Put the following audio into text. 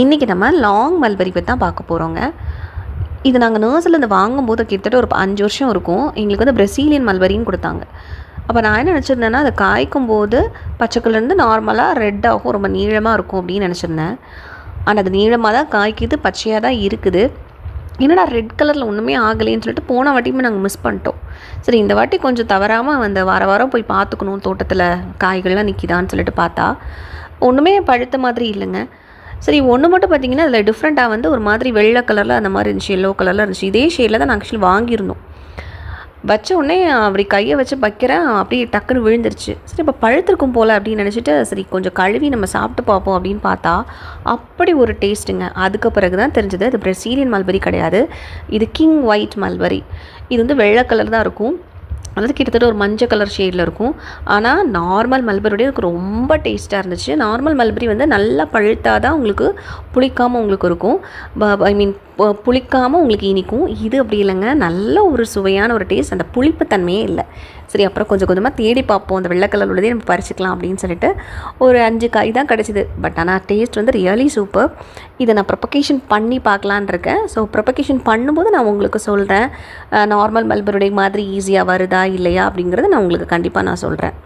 இன்றைக்கி நம்ம long mulberry பற்றி தான் பார்க்க போகிறோங்க இது நாங்கள் நர்ஸ்லேருந்து வாங்கும்போது கிட்டத்தட்ட ஒரு அஞ்சு வருஷம் இருக்கும். எங்களுக்கு வந்து பிரசீலியன் மல்பரின்னு கொடுத்தாங்க. அப்போ நான் என்ன நினச்சிருந்தேன்னா அது காய்க்கும் போது பச்சை கலர்லேருந்து நார்மலாக ரெட்டாகும் ரொம்ப நீளமாக இருக்கும் அப்படின்னு நினச்சிருந்தேன். ஆனால் அது நீளமாக தான் காய்க்குது பச்சையாக தான் இருக்குது. என்னடா ரெட் கலரில் ஒன்றுமே ஆகலைன்னு சொல்லிட்டு போன வாட்டியுமே நாங்கள் மிஸ் பண்ணிட்டோம். சரி இந்த வாட்டி கொஞ்சம் தவறாமல் அந்த வார வாரம் போய் பார்த்துக்கணும் தோட்டத்தில் காய்கள்லாம் நிற்கிதான்னு சொல்லிட்டு பார்த்தா ஒன்றுமே பழுத்த மாதிரி இல்லைங்க. சரி ஒன்று மட்டும் பார்த்தீங்கன்னா அதில் டிஃப்ரெண்ட்டாக வந்து ஒரு மாதிரி வெள்ளை கலரில் அந்த மாதிரி இருந்துச்சு எல்லோ கலரில் இருந்துச்சு. இதே ஷேடில் தான் நான் ஆக்சுவலி வாங்கியிருந்தோம். வச்ச உடனே அப்படி கையை வச்சு வைக்கிறேன் அப்படியே டக்குன்னு விழுந்துருச்சு. சரி இப்போ பழுத்திருக்கும் போல் அப்படின்னு நினச்சிட்டு சரி கொஞ்சம் கழுவி நம்ம சாப்பிட்டு பார்ப்போம் அப்படின்னு பார்த்தா அப்படி ஒரு டேஸ்ட்டுங்க அதுக்கு பிறகு தான் தெரிஞ்சது இது பிரசீலியன் மல்பரி கிடையாது. இது கிங் ஒயிட் மல்பரி இது வந்து வெள்ளை கலர் தான் இருக்கும். அதாவது கிட்டத்தட்ட ஒரு மஞ்சள் கலர் ஷேடில் இருக்கும். ஆனால் நார்மல் மல்பரியோடய எனக்கு ரொம்ப டேஸ்ட்டாக இருந்துச்சு. நார்மல் மல்பரி வந்து நல்லா பழுத்தாக தான் உங்களுக்கு புளிக்காமல் உங்களுக்கு இருக்கும். ஐ மீன் புளிக்காமல் உங்களுக்கு இனிக்கும். இது அப்படி இல்லைங்க. நல்ல ஒரு சுவையான ஒரு டேஸ்ட் அந்த புளிப்பு தன்மையே இல்லை. சரி அப்புறம் கொஞ்சம் கொஞ்சமாக தேடி பார்ப்போம். அந்த வெள்ளை கலர் உள்ளதே நம்ம பறிச்சிக்கலாம் அப்படின்னு சொல்லிட்டு ஒரு அஞ்சு காய் தான் கிடச்சிது. பட் ஆனால் டேஸ்ட் வந்து ரியலி சூப்பர் இதை நான் ப்ரொபகேஷன் பண்ணி பார்க்கலான் இருக்கேன். ஸோ ப்ரொபகேஷன் பண்ணும்போது நான் உங்களுக்கு சொல்கிறேன் நார்மல் மல்பருடைய மாதிரி ஈஸியாக வருதா இல்லையா அப்படிங்கிறத நான் உங்களுக்கு கண்டிப்பாக நான் சொல்கிறேன்